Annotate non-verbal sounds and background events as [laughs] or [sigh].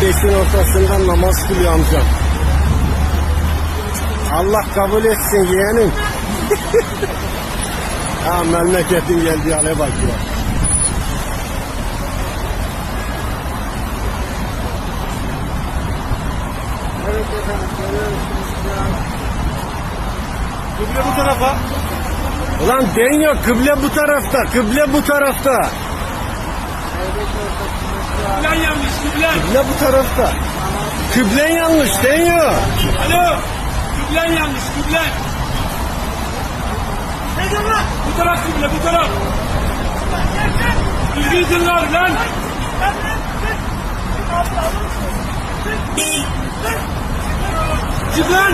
Güneşin ortasında namaz kılıyor amcam. Allah kabul etsin yeğenim. [laughs] ha memleketin geldiği hale bak ya. Evet efendim görüyorsunuz. Kıble bu tarafa. Ulan deniyor kıble bu tarafta, kıble bu tarafta. Devlet ortasında şu an. Kıblen yanlış kıblen. Kıble bu tarafta. Kıblen yanlış deniyor. Alo. Kıblen yanlış kıblen. Ne diyor lan? Bu taraf kıble bu taraf. Düzgün dinler lan. Çık lan.